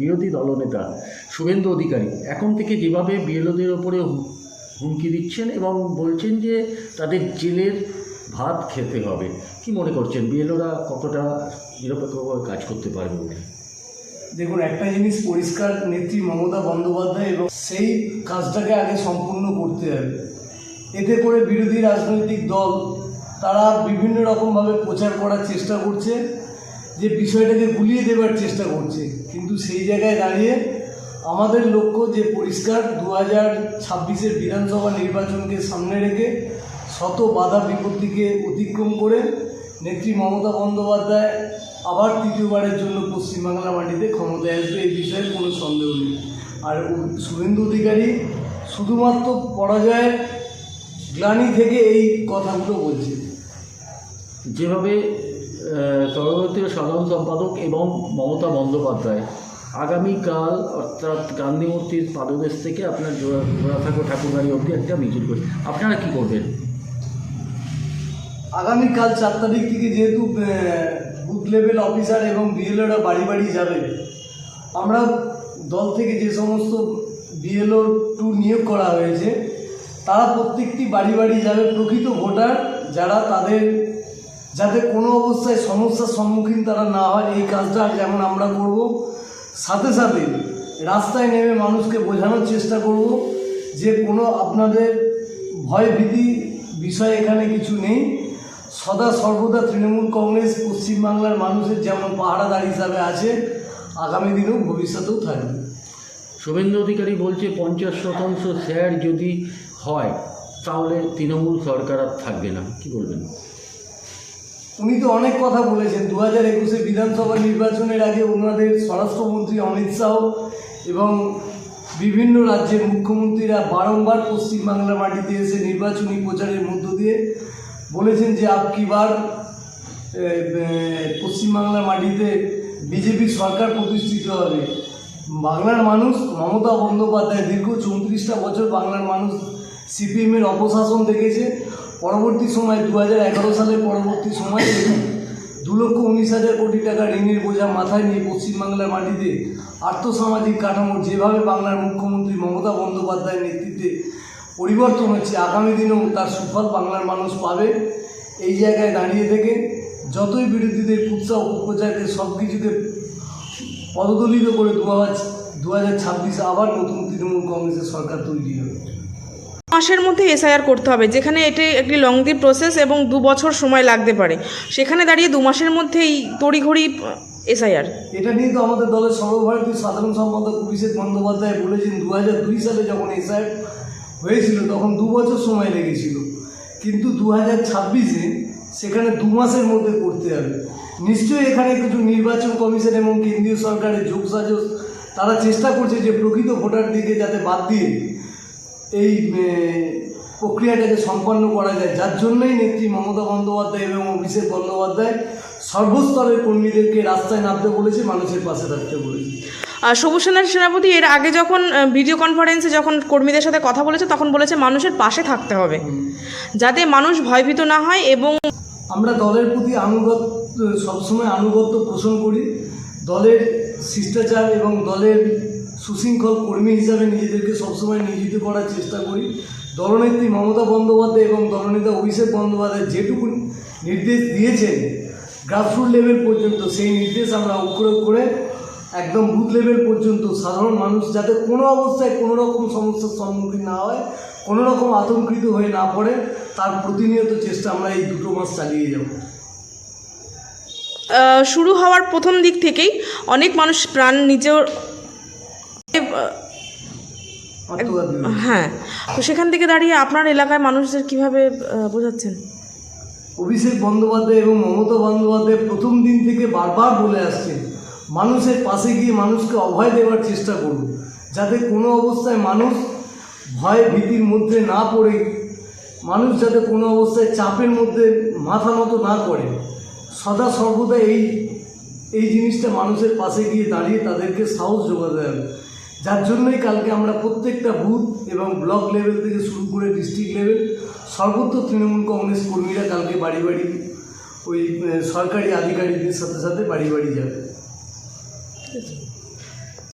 বিরোধী দলনেতা শুভেন্দু অধিকারী। এখন থেকে যেভাবে বিএলওদের ওপরে হুমকি দিচ্ছেন এবং বলছেন যে তাদের জেলের ভাত খেতে হবে, কি মনে করছেন? বিএলওরা কতটা নিরপেক্ষভাবে কাজ করতে পারবে বলে? দেখুন, একটা জিনিস পরিষ্কার, নেত্রী মমতা বন্দ্যোপাধ্যায় এবং সেই কাজটাকে আগে সম্পূর্ণ করতে হবে। এতে করে বিরোধী রাজনৈতিক দল, তারা বিভিন্ন রকমভাবে প্রচার করার চেষ্টা করছে। যে বিষয়টাকে গুলিয়ে দেবার চেষ্টা করছে। কিন্তু সেই জায়গায় দাঁড়িয়ে আমাদের লক্ষ্য যে পরিষ্কার দু হাজার ছাব্বিশের বিধানসভা নির্বাচনকে সামনে রেখে শত বাধা বিপত্তিকে অতিক্রম করে নেত্রী মমতা বন্দ্যোপাধ্যায় আবার তৃতীয়বারের জন্য পশ্চিমবাংলা মাটিতে ক্ষমতায় আসবে, এই বিষয়ে কোনো সন্দেহ নেই। আর শুভেন্দু অধিকারী শুধুমাত্র পরাজয়ের গ্লানি থেকে এই কথাগুলো বলছে। যেভাবে সর্বভারতীয় সাধারণ সম্পাদক এবং মমতা বন্দ্যোপাধ্যায়। আগামীকাল অর্থাৎ গান্ধী মূর্তির পাদদেশ থেকে আপনার জোড়া জোড়াথাকো ঠাকুরবাড়ি অবধি একটা মিছিল করে আপনারা কি করবেন? আগামীকাল চার তারিখ থেকে যেহেতু বুথ লেভেল অফিসার এবং বিএলওরা বাড়ি বাড়ি যাবে, আমরা দল থেকে যে সমস্ত বিএলও টু নিয়োগ করা হয়েছে, তারা প্রত্যেকটি বাড়ি বাড়ি যাবে প্রকৃত ভোটার যারা তাদের যাতে কোনো অবস্থায় সমস্যার সম্মুখীন তারা না হয়, এই কাজটা যেমন আমরা করব। সাথে সাথে রাস্তায় নেমে মানুষকে বোঝানোর চেষ্টা করব যে কোনো আপনাদের ভয় ভীতি বিষয় এখানে কিছু নেই। সদা সর্বদা তৃণমূল কংগ্রেস পশ্চিমবাংলার মানুষের যেমন পাহারাদার হিসাবে আছে, আগামী দিনেও ভবিষ্যতেও থাকবে। শুভেন্দু অধিকারী বলছে পঞ্চাশ শতাংশ শেয়ার যদি হয়, তাহলে তৃণমূল সরকার আর থাকবে না। কি বলবেন? উনি তো অনেক কথা বলেছেন। দু হাজার একুশে বিধানসভা নির্বাচনের আগে ওনাদের স্বরাষ্ট্রমন্ত্রী অমিত শাহ এবং বিভিন্ন রাজ্যের মুখ্যমন্ত্রীরা বারংবার পশ্চিমবাংলার মাটিতে এসে নির্বাচনী প্রচারের মধ্য দিয়ে বলেছেন যে আপকি বার পশ্চিমবাংলার মাটিতে বিজেপি সরকার প্রতিষ্ঠিত হবে। বাংলার মানুষ মমতা বন্দ্যোপাধ্যায় দীর্ঘ চৌত্রিশটা বছর বাংলার মানুষ সিপিএমের অপশাসন দেখেছে। পরবর্তী সময় দু হাজার এগারো সালের পরবর্তী সময়ে দু লক্ষ উনিশ হাজার কোটি টাকা ঋণের বোঝা মাথায় নিয়ে পশ্চিমবাংলার মাটিতে আর্থসামাজিক কাঠামো যেভাবে বাংলার মুখ্যমন্ত্রী মমতা বন্দ্যোপাধ্যায়ের নেতৃত্বে পরিবর্তন হচ্ছে আগামী দিনেও তার সুফল বাংলার মানুষ পাবে। এই জায়গায় দাঁড়িয়ে থেকে যতই বিরোধীদের কুৎসা অপপ্রচারকে সব কিছুকে পদদলিত করে দু হাজার দু হাজার ছাব্বিশে আবার নতুন তৃণমূল কংগ্রেসের সরকার তৈরি হবে। মাসের মধ্যে এসআইআর করতে হবে, যেখানে এটি একটি লং লংদি প্রসেস এবং দু বছর সময় লাগতে পারে। সেখানে দাঁড়িয়ে দু মাসের মধ্যেই তড়িঘড়ি এসআইআর এটা নিয়ে তো আমাদের দলের সর্বভারতীয় সাধারণ সম্পাদক অভিষেক বন্দ্যোপাধ্যায় বলেছেন দু হাজার দুই সালে যখন এসআই হয়েছিল তখন দু বছর সময় লেগেছিল। কিন্তু দু হাজার ছাব্বিশে সেখানে দু মাসের মধ্যে করতে হবে। নিশ্চয়ই এখানে কিছু নির্বাচন কমিশন এবং কেন্দ্রীয় সরকারের যোগসাজস তারা চেষ্টা করছে যে প্রকৃত ভোটারদিকে যাতে বাদ দিয়ে এই প্রক্রিয়াটাকে সম্পন্ন করা যায়। যার জন্যই নেত্রী মমতা বন্দ্যোপাধ্যায় এবং অভিষেক বন্দ্যোপাধ্যায় সর্বস্তরের কর্মীদেরকে রাস্তায় নামতে বলেছে মানুষের পাশে থাকতে বলেছে। আর সবুজ সেনার সেনাপতি এর আগে যখন ভিডিও কনফারেন্সে যখন কর্মীদের সাথে কথা বলেছে তখন বলেছে মানুষের পাশে থাকতে হবে। যাতে মানুষ ভয়ভীত না হয় এবং আমরা দলের প্রতি আনুগত্য সবসময় আনুগত্য পোষণ করি। দলের শিষ্টাচার এবং দলের সুশৃঙ্খল কর্মী হিসাবে নিজেদেরকে সবসময় নিয়োজিত করার চেষ্টা করি। দলনেত্রী মমতা বন্দ্যোপাধ্যায় এবং দলনেতা অভিষেক বন্দ্যোপাধ্যায় যেটুকু নির্দেশ দিয়েছেন গ্রাসরুট লেভেল পর্যন্ত, সেই নির্দেশ আমরা অক্ষরক করে একদম বুথ লেভেল পর্যন্ত সাধারণ মানুষ যাতে কোনো অবস্থায় কোনো রকম সমস্যার সম্মুখীন না হয়, কোনো রকম আতঙ্কিত হয়ে না পড়ে, তার প্রতিনিয়ত চেষ্টা আমরা এই দুটো মাস চালিয়ে যাব। শুরু হওয়ার প্রথম দিক থেকেই অনেক মানুষ প্রাণ নিজের হয়ে। তো সেখান থেকে দাঁড়িয়ে আপনার এলাকায় মানুষদের কীভাবে বোঝাচ্ছেন? অভিষেক বন্দ্যোপাধ্যায় এবং মমতা বন্দ্যোপাধ্যায় প্রথম দিন থেকে বারবার বলে আসছেন মানুষের পাশে গিয়ে মানুষকে অভয় দেওয়ার চেষ্টা করুন যাতে কোনো অবস্থায় মানুষ ভয় ভীতির মধ্যে না পড়ে মানুষ যাতে কোনো অবস্থায় চাপের মধ্যে মাথা মতো না করে। সদা সর্বদা এই এই জিনিসটা মানুষের পাশে গিয়ে দাঁড়িয়ে তাদেরকে সাহস যোগাতে হবে। যার জন্যই কালকে আমরা প্রত্যেকটা বুথ এবং ব্লক লেভেল থেকে শুরু করে ডিস্ট্রিক্ট লেভেল, সর্বত্র তৃণমূল কংগ্রেস কর্মীরা কালকে বাড়ি বাড়ি ওই সরকারি আধিকারিকদের সাথে সাথে বাড়ি বাড়ি যাবে। ঠিক আছে